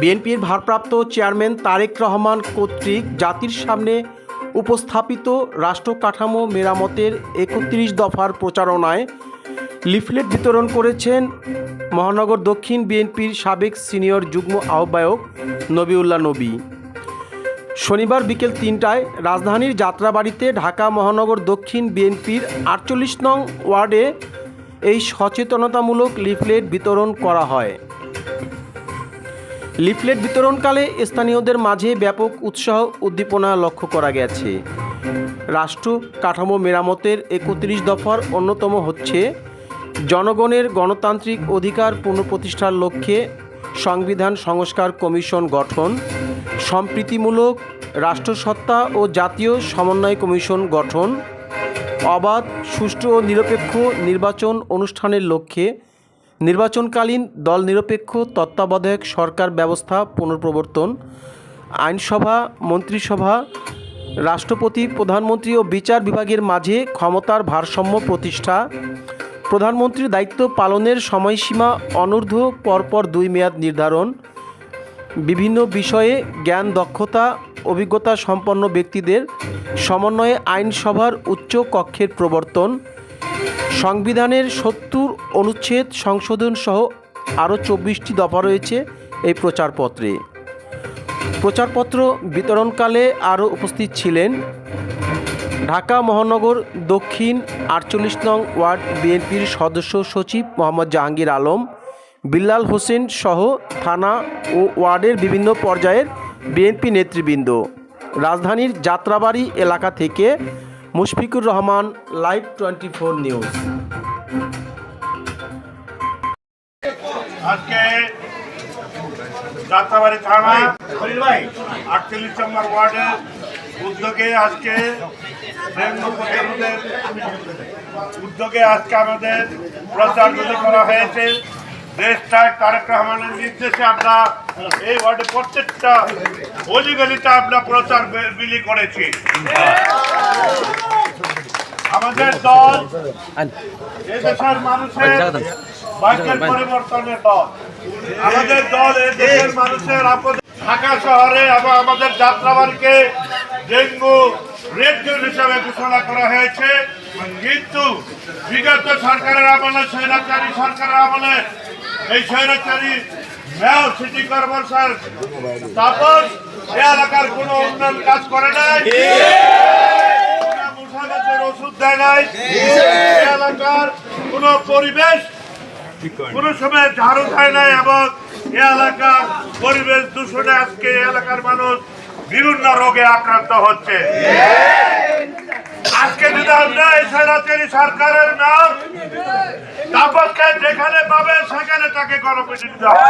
বিএনপির ভারপ্রাপ্ত চেয়ারম্যান তারেক রহমান কর্তৃক জাতির সামনে উপস্থাপিত রাষ্ট্র কাঠামো মেরামতের একত্রিশ দফার প্রচারণায় লিফলেট বিতরণ করেছেন মহানগর দক্ষিণ বিএনপির সাবেক সিনিয়র যুগ্ম আহ্বায়ক নবিউল্লাহ নবী। শনিবার বিকেল তিনটায় রাজধানীর যাত্রাবাড়িতে ঢাকা মহানগর দক্ষিণ বিএনপির আটচল্লিশ নং ওয়ার্ডে এই সচেতনতামূলক লিফলেট বিতরণ করা হয়। লিফলেট বিতরণকালে স্থানীয়দের মাঝে ব্যাপক উৎসাহ উদ্দীপনা লক্ষ্য করা গেছে। রাষ্ট্র কাঠামো মেরামতের একত্রিশ দফার অন্যতম হচ্ছে জনগণের গণতান্ত্রিক অধিকার পুনঃপ্রতিষ্ঠার লক্ষ্যে সংবিধান সংস্কার কমিশন গঠন, সম্প্রীতিমূলক রাষ্ট্রসত্তা ও জাতীয় সমন্বয় কমিশন গঠন, অবাধ, সুষ্ঠু ও নিরপেক্ষ নির্বাচন অনুষ্ঠানের লক্ষ্যে নির্বাচনকালীন দল নিরপেক্ষ তত্ত্বাবধায়ক সরকার ব্যবস্থা পুনঃপ্রবর্তন, আইনসভা, মন্ত্রিসভা, রাষ্ট্রপতি, প্রধানমন্ত্রী ও বিচার বিভাগের মাঝে ক্ষমতার ভারসাম্য প্রতিষ্ঠা, প্রধানমন্ত্রীর দায়িত্ব পালনের সময়সীমা অনূর্ধ্ব, পরপর দুই মেয়াদ নির্ধারণ, বিভিন্ন বিষয়ে জ্ঞান, দক্ষতা, অভিজ্ঞতা সম্পন্ন ব্যক্তিদের সমন্বয়ে আইনসভার উচ্চ কক্ষের প্রবর্তন সংবিধানের সত্তর অনুচ্ছেদ সংশোধন সহ আরও চব্বিশটি দফা রয়েছে এই প্রচারপত্রে। প্রচারপত্র বিতরণকালে আরও উপস্থিত ছিলেন ঢাকা মহানগর দক্ষিণ আটচল্লিশ নং ওয়ার্ড বিএনপির সদস্য সচিব মোহাম্মদ জাহাঙ্গীর আলম, বিল্লাল হোসেন সহ থানা ও ওয়ার্ডের বিভিন্ন পর্যায়ের বিএনপি নেতৃবৃন্দ। রাজধানীর যাত্রাবাড়ি এলাকা থেকে Mushfiqur Rahman live twenty four news আজকে যাত্রাবাড়ি থানা, আটচল্লিশ নম্বর ওয়ার্ডের উদ্যোগে আজকে উদ্যোগে আজকে আমাদের প্রচার করা হয়েছে। দেশটায় তারেক রহমানের নির্দেশে আমরা এই ওয়ার্ডে প্রত্যেকটা অলিগলিতে আমরা প্রচার বিলি করেছি। আমাদের দল এদেশের মানুষের ভাগ্যের পরিবর্তনের দল। আমাদের দল এদেশের মানুষের আপদ ঢাকা শহরে এবং আমাদের যাত্রাবাড়িকে ডেঙ্গু রেড জোন হিসাবে ঘোষণা করা হয়েছে। কিন্তু বিগত সরকারের আমলে স্বৈরাচারী সরকারের আমলে এই স্বৈরাচারী মেয়র সিটি কর্পোরেশন তাপস এলাকার কোনো উন্নয়ন কাজ করে নাই। দেয় নাই। এলাকার কোনো পরিবেশ কোনো সময় ঝাড়ু খায় নাই এবং এ এলাকার পরিবেশ দূষণে আজকে এলাকার মানুষ বিভিন্ন রোগে আক্রান্ত হচ্ছে। আজকে যদি আমরা এই স্বৈরাচারী সরকারের নাম তাপসকে যেখানে পাবে সেখানে তাকে গণপিটি দিতে হবে।